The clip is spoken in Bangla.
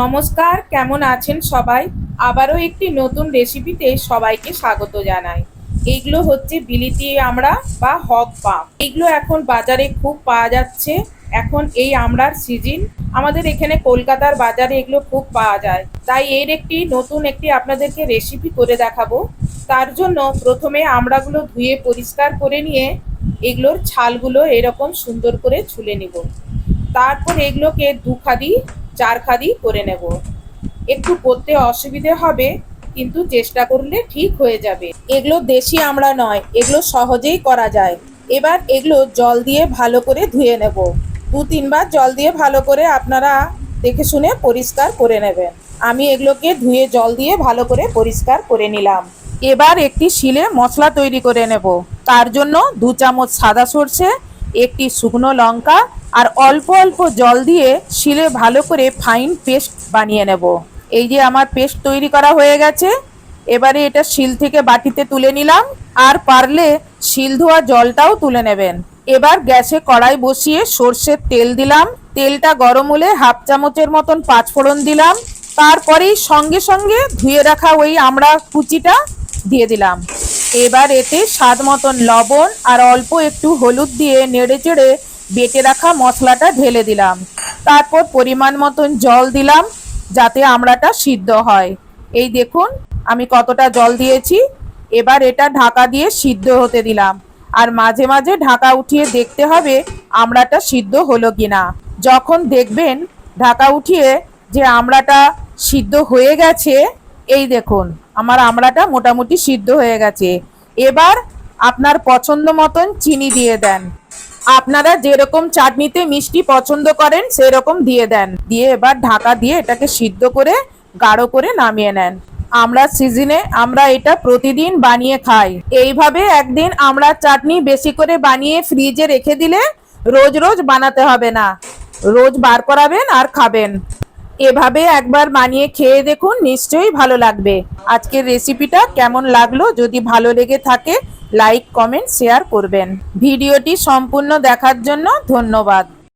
নমস্কার, কেমন আছেন সবাই? আবারও একটি নতুন রেসিপিতে সবাইকে স্বাগত জানাই। এইগুলো হচ্ছে বিলিতি আমড়া বা হক পাম। এগুলো এখন বাজারে খুব পাওয়া যাচ্ছে। এখন এই আমড়ার সিজন আমাদের এখানে কলকাতার বাজারে এগুলো খুব পাওয়া যায়। তাই এর একটি নতুন একটি আপনাদেরকে রেসিপি করে দেখাবো। তার জন্য প্রথমে আমড়াগুলো ধুয়ে পরিষ্কার করে নিয়ে এগুলোর ছালগুলো এরকম সুন্দর করে ছুলে নিব। তারপর এগুলোকে দু খাদি চার খাদি করে নেব। একটু করতে অসুবিধে হবে, কিন্তু চেষ্টা করলে ঠিক হয়ে যাবে। এগুলো দেশি আমড়া নয়, এগুলো সহজেই করা যায়। এবার এগুলো জল দিয়ে ভালো করে ধুয়ে নেব। দু তিনবার জল দিয়ে ভালো করে আপনারা দেখে শুনে পরিষ্কার করে নেবেন। আমি এগুলোকে ধুয়ে জল দিয়ে ভালো করে পরিষ্কার করে নিলাম। এবার একটি শিলে মশলা তৈরি করে নেব। তার জন্য দু চামচ সাদা সর্ষে একটি শুকনো লঙ্কা আর অল্প অল্প জল দিয়ে শিলে ভালো করে ফাইন পেস্ট বানিয়ে নেব। এই যে আমার পেস্ট তৈরি করা হয়ে গেছে, এবারে এটা শিল থেকে বাটিতে তুলে নিলাম আর পারলে শিল ধোয়া জলটাও তুলে নেবেন। এবার গ্যাসে কড়াই বসিয়ে সর্ষের তেল দিলাম। তেলটা গরম হলে হাফ চামচের মতন পাঁচফোড়ন দিলাম। তারপরেই সঙ্গে সঙ্গে ধুয়ে রাখা ওই আমরা কুচিটা দিয়ে দিলাম। এবার এতে স্বাদ মতন লবণ আর অল্প একটু হলুদ দিয়ে নেড়ে চেড়ে বেটে রাখা মশলাটা ঢেলে দিলাম। তারপর পরিমাণ মতন জল দিলাম যাতে আমড়াটা সিদ্ধ হয়। এই দেখুন, আমি কতটা জল দিয়েছি। এবার এটা ঢাকা দিয়ে সিদ্ধ হতে দিলাম। আর মাঝে মাঝে ঢাকা উঠিয়ে দেখতে হবে আমড়াটা সিদ্ধ হলো কিনা। যখন দেখবেন ঢাকা উঠিয়ে যে আমড়াটা সিদ্ধ হয়ে গেছে এই দেখুন, আমার আমড়াটা মোটামুটি সিদ্ধ হয়ে গেছে। এবার আপনার পছন্দ মতন চিনি দিয়ে দেন। আপনারা যেরকম চাটনিতে মিষ্টি পছন্দ করেন, সেরকম দিয়ে দেন। দিয়ে এবার ঢাকা দিয়ে এটাকে সিদ্ধ করে গাঢ় করে নামিয়ে নেন। আমরা সিজনে আমরা এটা প্রতিদিন বানিয়ে খাই। এইভাবে একদিন আমরা চাটনি বেশি করে বানিয়ে ফ্রিজে রেখে দিলে রোজ রোজ বানাতে হবে না। রোজ বার করাবেন আর খাবেন। এভাবে একবার বানিয়ে খেয়ে দেখুন, নিশ্চয়ই ভালো লাগবে। আজকের রেসিপিটা কেমন লাগল? যদি ভালো লেগে থাকে লাইক কমেন্ট শেয়ার করবেন। ভিডিওটি সম্পূর্ণ দেখার জন্য ধন্যবাদ।